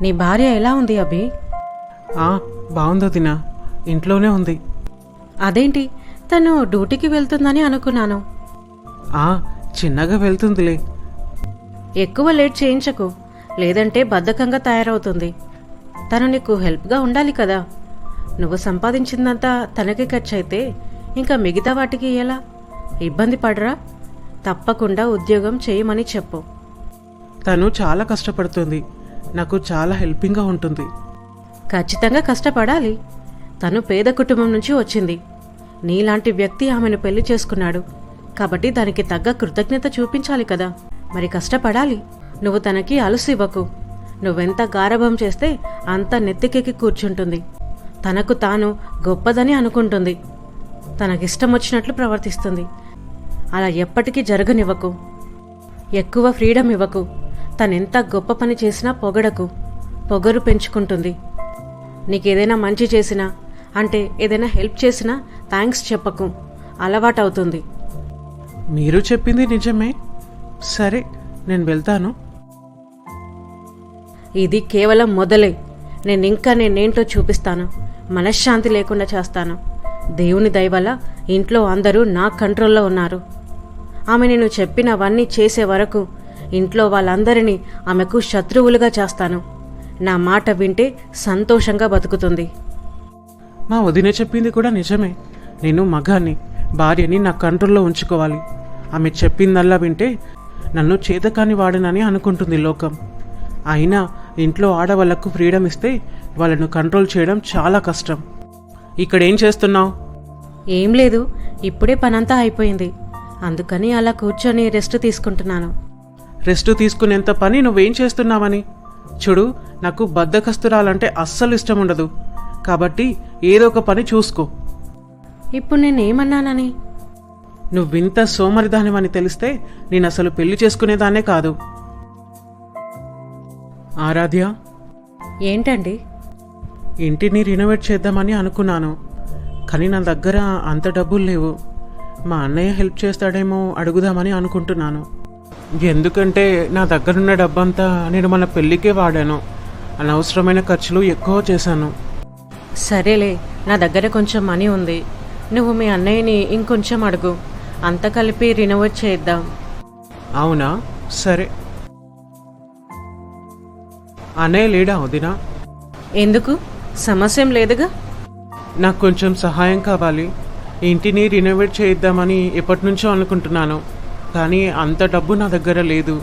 నీ భార్య ఎలా ఉంది అభి? బాగుందో తినా ఇంట్లోనే ఉంది. అదేంటి? తను డ్యూటీకి వెళ్తుందని అనుకున్నాను. ఆ చిన్నగా వెళ్తుందిలే. ఎక్కువ లేట్ చేయించకు. లేదంటే బద్ధకంగా తయారవుతుంది. తను నీకు హెల్ప్గా ఉండాలి కదా. నువ్వు సంపాదించిందంతా తనకి ఖర్చు అయితే ఇంకా మిగతా వాటికి ఎలా? ఇబ్బంది పడరా? తప్పకుండా ఉద్యోగం చేయమని చెప్పు. తను చాలా కష్టపడుతుంది. నాకు చాలా హెల్పింగ్గా ఉంటుంది. ఖచ్చితంగా కష్టపడాలి. తను పేద కుటుంబం నుంచి వచ్చింది. నీలాంటి వ్యక్తి ఆమెను పెళ్ళి చేసుకున్నాడు. కాబట్టి దానికి తగ్గ కృతజ్ఞత చూపించాలి కదా. మరి కష్టపడాలి. నువ్వు తనకి అలసివ్వకు నువ్వెంత గారభం చేస్తే అంత నెత్తికెక్కి కూర్చుంటుంది. తనకు తాను గొప్పదని అనుకుంటుంది. తనకిష్టం వచ్చినట్లు ప్రవర్తిస్తుంది. అలా ఎప్పటికీ జరగనివ్వకు. ఎక్కువ ఫ్రీడమ్ ఇవ్వకు. తనెంత గొప్ప పని చేసినా పొగడకు పొగరు పెంచుకుంటుంది. నీకేదైనా మంచి చేసినా అంటే ఏదైనా హెల్ప్ చేసినా థ్యాంక్స్ చెప్పకు. అలవాటవుతుంది. మీరు చెప్పింది నిజమే. సరే నేను వెళ్తాను. ఇది కేవలం మొదలే. నేను ఇంకా నేనేంటో చూపిస్తాను. మనశ్శాంతి లేకుండా చేస్తాను. దేవుని దయ వల్ల ఇంట్లో అందరూ నా కంట్రోల్లో ఉన్నారు. ఆమె నేను చెప్పినవన్నీ చేసే వరకు ఇంట్లో వాళ్ళందరినీ ఆమెకు శత్రువులుగా చేస్తాను. నా మాట వింటే సంతోషంగా బతుకుతుంది. మా వదిన చెప్పింది కూడా నిజమే. నేను మగాన్ని భార్యని నా కంట్రోల్లో ఉంచుకోవాలి. ఆమె చెప్పిందల్లా వింటే నన్ను చేతకాని వాడనని అనుకుంటుంది లోకం. అయినా ఇంట్లో ఆడవాళ్ళకు ఫ్రీడమ్ ఇస్తే వాళ్ళను కంట్రోల్ చేయడం చాలా కష్టం. ఇక్కడ ఏం చేస్తున్నావు? ఏం లేదు ఇప్పుడే పనంతా అయిపోయింది. అందుకని అలా కూర్చొని రెస్ట్ తీసుకుంటున్నాను. రెస్ట్ తీసుకునేంత పని నువ్వేం చేస్తున్నావని? చూడు నాకు బద్దకస్తురాలంటే అస్సలు ఇష్టం ఉండదు. కాబట్టి ఏదో ఒక పని చూసుకో. ఇప్పుడు నేనేమన్నానని? నువ్వింత సోమరిదానివని తెలిస్తే నేను అసలు పెళ్ళి చేసుకునేదాన్నే కాదు. ఆరాధ్య? ఏంటండి? ఇంటిని రినోవేట్ చేద్దామని అనుకున్నాను. కానీ నా దగ్గర అంత డబ్బులు లేవు. మా అన్నయ్య హెల్ప్ చేస్తాడేమో అడుగుదామని అనుకుంటున్నాను. ఎందుకంటే నా దగ్గరున్న డబ్బంతా నేను మన పెళ్ళికే వాడాను. అనవసరమైన ఖర్చులు ఎక్కువ చేశాను. సరేలే నా దగ్గర కొంచెం మనీ ఉంది. నువ్వు మీ అన్నయ్యని ఇంకొంచెం అడుగు. అంత కలిపి రినోవేట్ చేద్దాం. అవునా? సరే. అన్నయ్య లేడా వదినా? ఎందుకు? సమస్య లేదుగా? నాకు కొంచెం సహాయం కావాలి. ఇంటిని రినోవేట్ చేయిద్దామని ఎప్పటి నుంచో అనుకుంటున్నాను. కానీ అంత డబ్బు నా దగ్గర లేదు.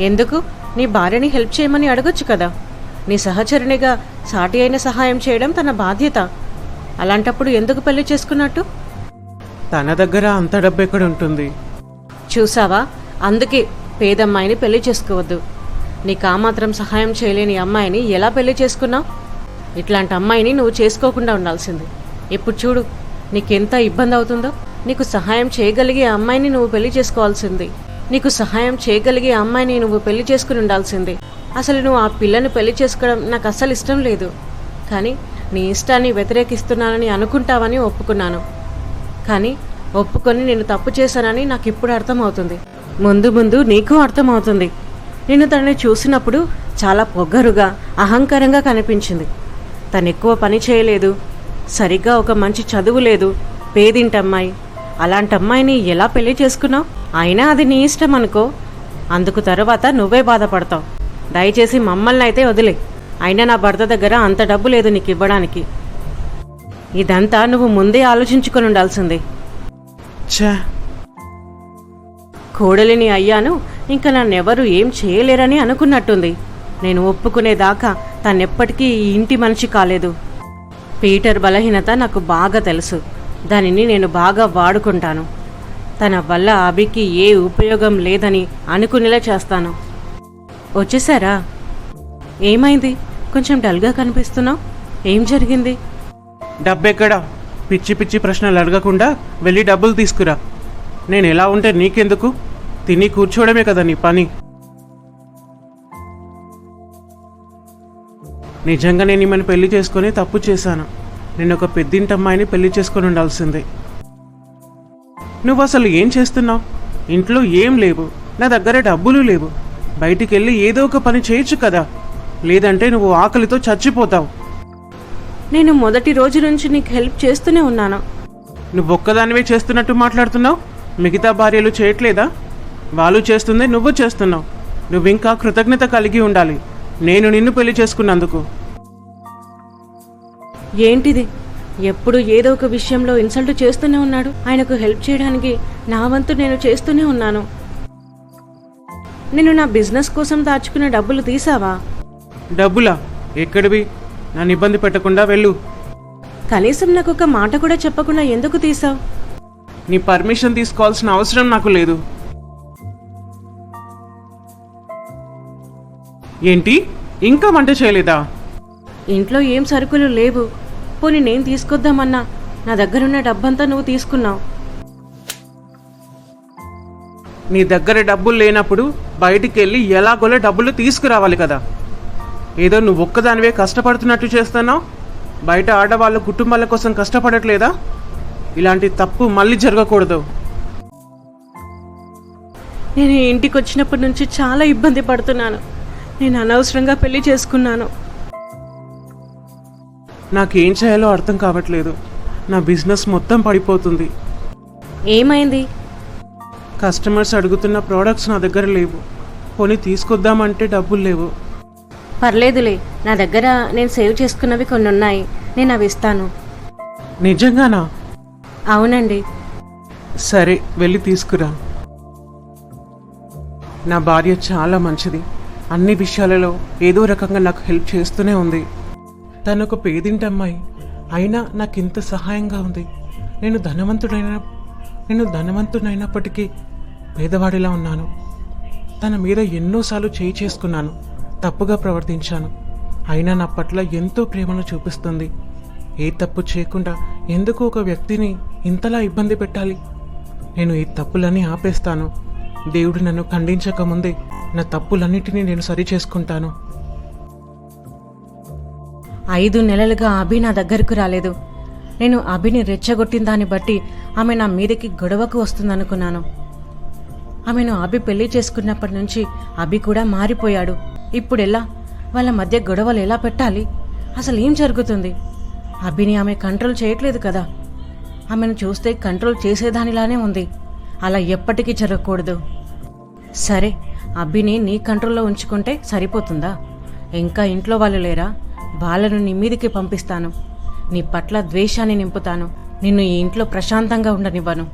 ఎందుకు? నీ భార్యని హెల్ప్ చేయమని అడగొచ్చు కదా. నీ సహచరునిగా సాటి అయిన సహాయం చేయడం తన బాధ్యత. అలాంటప్పుడు ఎందుకు పెళ్ళి చేసుకున్నట్టు? తన దగ్గర అంత డబ్బు ఎక్కడ ఉంటుంది? చూసావా? అందుకే పేదమ్మాయిని పెళ్ళి చేసుకోవద్దు. నీకు ఆ మాత్రం సహాయం చేయలేని అమ్మాయిని ఎలా పెళ్ళి చేసుకున్నావు? ఇట్లాంటి అమ్మాయిని నువ్వు చేసుకోకుండా ఉండాల్సింది. ఇప్పుడు చూడు నీకెంత ఇబ్బంది అవుతుందో. నీకు సహాయం చేయగలిగే అమ్మాయిని నువ్వు పెళ్ళి చేసుకోవాల్సింది. నీకు సహాయం చేయగలిగే అమ్మాయిని నువ్వు పెళ్ళి చేసుకుని ఉండాల్సింది. అసలు నువ్వు ఆ పిల్లని పెళ్ళి చేసుకోవడం నాకు అస్సలు ఇష్టం లేదు. కానీ నీ ఇష్టాన్ని వ్యతిరేకిస్తున్నానని అనుకుంటావని ఒప్పుకున్నాను. కానీ ఒప్పుకొని నేను తప్పు చేశానని నాకు ఇప్పుడు అర్థమవుతుంది. ముందు ముందు నీకు అర్థమవుతుంది. నేను తనని చూసినప్పుడు చాలా పొగ్గరుగా అహంకారంగా కనిపించింది. తను ఎక్కువ పని చేయలేదు. సరిగ్గా ఒక మంచి చదువు లేదు. పేదింటమ్మాయి. అలాంటి అమ్మాయిని ఎలా పెళ్ళి చేసుకున్నావు? అయినా అది నీ ఇష్టం అనుకో. అందుకు తర్వాత నువ్వే బాధపడతావు. దయచేసి మమ్మల్ని అయితే వదిలే. అయినా నా భర్త దగ్గర అంత డబ్బు లేదు నీకు ఇవ్వడానికి. ఇదంతా నువ్వు ముందే ఆలోచించుకొని ఉండాల్సింది. ఛా. కోడలిని అయ్యాను. ఇంకా నన్నెవరు ఏం చేయలేరని అనుకున్నట్టుంది. నేను ఒప్పుకునేదాకా తనెప్పటికీ ఈ ఇంటి మనిషి కాలేదు. పీటర్ బలహీనత నాకు బాగా తెలుసు. దానిని నేను బాగా వాడుకుంటాను. తన వల్ల అభికి ఏ ఉపయోగం లేదని అనుకునేలా చేస్తాను. వచ్చేసారా? ఏమైంది? కొంచెం డల్గా కనిపిస్తున్నావు? ఏం జరిగింది? డబ్బెక్కడా? పిచ్చి పిచ్చి ప్రశ్నలు అడగకుండా వెళ్ళి డబ్బులు తీసుకురా. నేను ఎలా ఉంటే నీకెందుకు? తిని కూర్చోవడమే కదా నీ పని. నిజంగా నేను ఈమెను పెళ్ళి చేసుకొని తప్పు చేశాను. నేను ఒక పెద్దింటమ్మాయిని పెళ్ళి చేసుకొని ఉండాల్సిందే. నువ్వు అసలు ఏం చేస్తున్నావు? ఇంట్లో ఏం లేవు. నా దగ్గర డబ్బులు లేవు. బయటికి వెళ్ళి ఏదో ఒక పని చేయొచ్చు కదా. లేదంటే నువ్వు ఆకలితో చచ్చిపోతావు. నేను మొదటి రోజు నుంచి నీకు హెల్ప్ చేస్తూనే ఉన్నాను. నువ్వు ఒక్కదానివే చేస్తున్నట్టు మాట్లాడుతున్నావు? మిగతా భార్యలు చేయట్లేదా? వాళ్ళు చేస్తుంది నువ్వు చేస్తున్నావు. నువ్వు ఇంకా కృతజ్ఞత కలిగి ఉండాలి. నేను నిన్ను పెళ్ళి చేసుకున్నందుకు. ఏంటిది? ఎప్పుడు ఏదో ఒక విషయంలో ఇన్సల్ట్ చేస్తూనే ఉన్నాడు. ఆయనకు హెల్ప్ చేయడానికి నా వంతు నేను చేస్తూనే ఉన్నాను. నేను నా బిజినెస్ కోసం దాచుకున్న డబ్బులు తీసావా? డబ్బులా? ఎక్కడివి? నన్ను ఇబ్బంది పెట్టకుండా వెళ్ళు. కనీసం నాకు ఒక మాట కూడా చెప్పకుండా ఎందుకు తీసావు? నీ పర్మిషన్ తీసుకోవాల్సిన అవసరం నాకు లేదు. ఏంటి? ఇంకా వంట చేయలేదా? ఇంట్లో ఏం సరుకులు లేవు. పోనీ నేను తీసుకొద్దామన్నా. నా దగ్గరున్న డబ్బంతా నువ్వు తీసుకున్నావు. నీ దగ్గర డబ్బులు లేనప్పుడు బయటికి వెళ్ళి ఎలాగోలా డబ్బులు తీసుకురావాలి కదా. ఏదో నువ్వు ఒక్కదానివే కష్టపడుతున్నట్టు చేస్తున్నావు. బయట ఆడవాళ్ళ కుటుంబాల కోసం కష్టపడట్లేదా? ఇలాంటి తప్పు మళ్ళీ జరగకూడదు. నేను ఇంటికి వచ్చినప్పటి నుంచి చాలా ఇబ్బంది పడుతున్నాను. నేను అనవసరంగా పెళ్ళి చేసుకున్నాను. నాకేం చేయాలో అర్థం కావట్లేదు. నా బిజినెస్ మొత్తం పడిపోతుంది. ఏమైంది? కస్టమర్స్ అడుగుతున్న ప్రోడక్ట్స్ నా దగ్గర లేవు. కొని తీసుకొద్దామంటే డబ్బులు లేవు. పర్లేదులే. నా దగ్గర నేను సేవ్ చేసుకున్నవి కొన్ని ఉన్నాయి నేను అవి ఇస్తాను. నిజంగానా? అవునండి. సరే వెళ్ళి తీసుకురా. నా భార్య చాలా మంచిది. అన్ని విషయాలలో ఏదో రకంగా నాకు హెల్ప్ చేస్తూనే ఉంది. తను ఒక పేదింటి అమ్మాయి. అయినా నాకు ఇంత సహాయంగా ఉంది. నేను ధనవంతుడైన నేను ధనవంతుడైనప్పటికీ పేదవాడిలా ఉన్నాను. తన మీద ఎన్నోసార్లు చేయి చేసుకున్నాను. తప్పుగా ప్రవర్తించాను. అయినా నా పట్ల ఎంతో ప్రేమను చూపిస్తుంది. ఏ తప్పు చేయకుండా ఎందుకు ఒక వ్యక్తిని ఇంతలా ఇబ్బంది పెట్టాలి? నేను ఈ తప్పులన్నీ ఆపేస్తాను. దేవుడు నన్ను ఖండించకముందే నా తప్పులన్నిటినీ నేను సరి చేసుకుంటాను ఐదు నెలలుగా అభి నా దగ్గరకు రాలేదు. నేను అభిని రెచ్చగొట్టిన దాన్ని బట్టి ఆమె నా మీదకి గొడవకు వస్తుందనుకున్నాను. ఆమెను అభి పెళ్ళి చేసుకున్నప్పటి నుంచి అభి కూడా మారిపోయాడు. ఇప్పుడెలా? వాళ్ళ మధ్య గొడవలు ఎలా పెట్టాలి? అసలు ఏం జరుగుతుంది? అభిని ఆమె కంట్రోల్ చేయట్లేదు కదా? ఆమెను చూస్తే కంట్రోల్ చేసేదానిలానే ఉంది. అలా ఎప్పటికీ జరగకూడదు. సరే అబ్బిని నీ కంట్రోల్లో ఉంచుకుంటే సరిపోతుందా? ఇంకా ఇంట్లో వాళ్ళు లేరా? వాళ్ళను నీ మీదికి పంపిస్తాను. నీ పట్ల ద్వేషాన్ని నింపుతాను. నిన్ను ఈ ఇంట్లో ప్రశాంతంగా ఉండనివ్వను.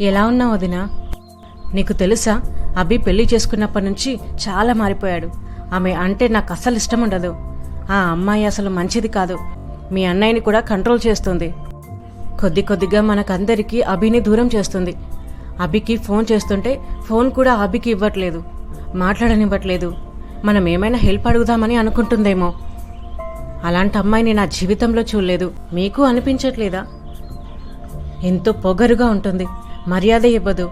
ఎలా ఉన్నావు వదినా? నీకు తెలుసా అభి పెళ్ళి చేసుకున్నప్పటి నుంచి చాలా మారిపోయాడు. ఆమె అంటే నాకు అస్సలు ఇష్టం ఉండదు. ఆ అమ్మాయి అసలు మంచిది కాదు. మీ అన్నయ్యని కూడా కంట్రోల్ చేస్తుంది. కొద్ది కొద్దిగా మనకందరికీ అభిని దూరం చేస్తుంది. అభికి ఫోన్ చేస్తుంటే ఫోన్ కూడా అభికి ఇవ్వట్లేదు. మాట్లాడనివ్వట్లేదు. మనం ఏమైనా హెల్ప్ అడుగుదామని అనుకుంటుందేమో. అలాంటి అమ్మాయిని నా జీవితంలో చూడలేదు. మీకు అనిపించట్లేదా? ఎంతో పొగరుగా ఉంటుంది. మర్యాద ఇవ్వదు.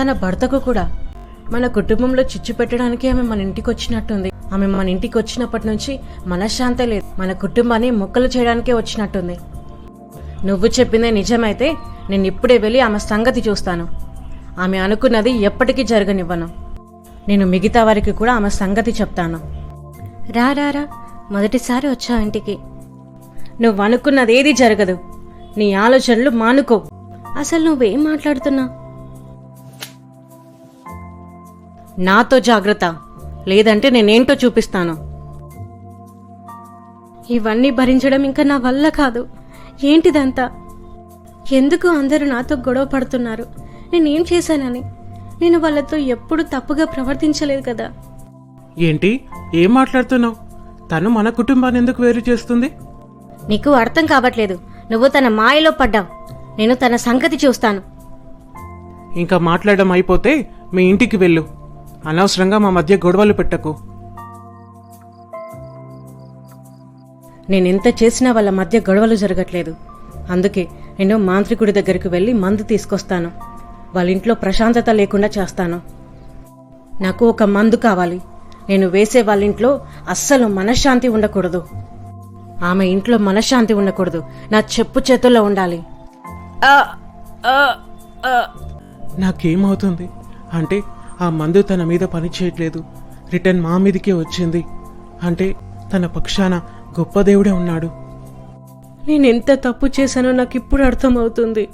తన భర్తకు కూడా. మన కుటుంబంలో చిచ్చు పెట్టడానికి ఆమె మన ఇంటికి వచ్చినట్టుంది. ఆమె మన ఇంటికి వచ్చినప్పటి నుంచి మనశ్శాంతే లేదు. మన కుటుంబాన్ని ముక్కలు చేయడానికే వచ్చినట్టుంది. నువ్వు చెప్పిందే నిజమైతే నేను ఇప్పుడే వెళ్ళి ఆమె సంగతి చూస్తాను. ఆమె అనుకున్నది ఎప్పటికీ జరగనివ్వను. నేను మిగతా వారికి కూడా ఆమె సంగతి చెప్తాను. రా రా రా. మొదటిసారి వచ్చావు ఇంటికి. నువ్వు అనుకున్నది ఏది జరగదు. నీ ఆలోచనలు మానుకో. అసలు నువ్వేం మాట్లాడుతున్నా? నాతో జాగ్రత్త. లేదంటే నేనేంటో చూపిస్తాను. ఇవన్నీ భరించడం ఇంకా నా వల్ల కాదు. ఏంటిదంతా? ఎందుకు అందరూ నాతో గొడవ పడుతున్నారు? నేనేం చేశానని? నేను వాళ్ళతో ఎప్పుడు తప్పుగా ప్రవర్తించలేదు కదా. ఏంటి? ఏం మాట్లాడుతున్నావు? తను మన కుటుంబాన్ని ఎందుకు వేరు చేస్తుంది? నీకు అర్థం కావట్లేదు. నువ్వు తన మాయలో పడ్డావు. నేను తన సంగతి చూస్తాను. ఇంకా మాట్లాడడం అయిపోతే మీ ఇంటికి వెళ్ళు. అనవసరంగా మా మధ్య గొడవలు పెట్టకు. నేనెంత చేసినా వాళ్ళ మధ్య గొడవలు జరగట్లేదు. అందుకే నేను మాంత్రికుడి దగ్గరికి వెళ్ళి మందు తీసుకొస్తాను. వాళ్ళ ఇంట్లో ప్రశాంతత లేకుండా చేస్తాను. నాకు ఒక మందు కావాలి. నేను వేసే వాళ్ళ ఇంట్లో అస్సలు మనశ్శాంతి ఉండకూడదు. ఆమె ఇంట్లో మనశ్శాంతి ఉండకూడదు. నా చెప్పు చేతుల్లో ఉండాలి. ఆ, ఆ, ఆ. నాకేమవుతుంది? అంటే ఆ మందు తన మీద పని చేయట్లేదు. రిటర్న్ మా మీదకే వచ్చింది. అంటే తన పక్షాన గొప్ప దేవుడే ఉన్నాడు. నేను ఎంత తప్పు చేశానో నాకు ఇప్పుడు అర్థమవుతుంది.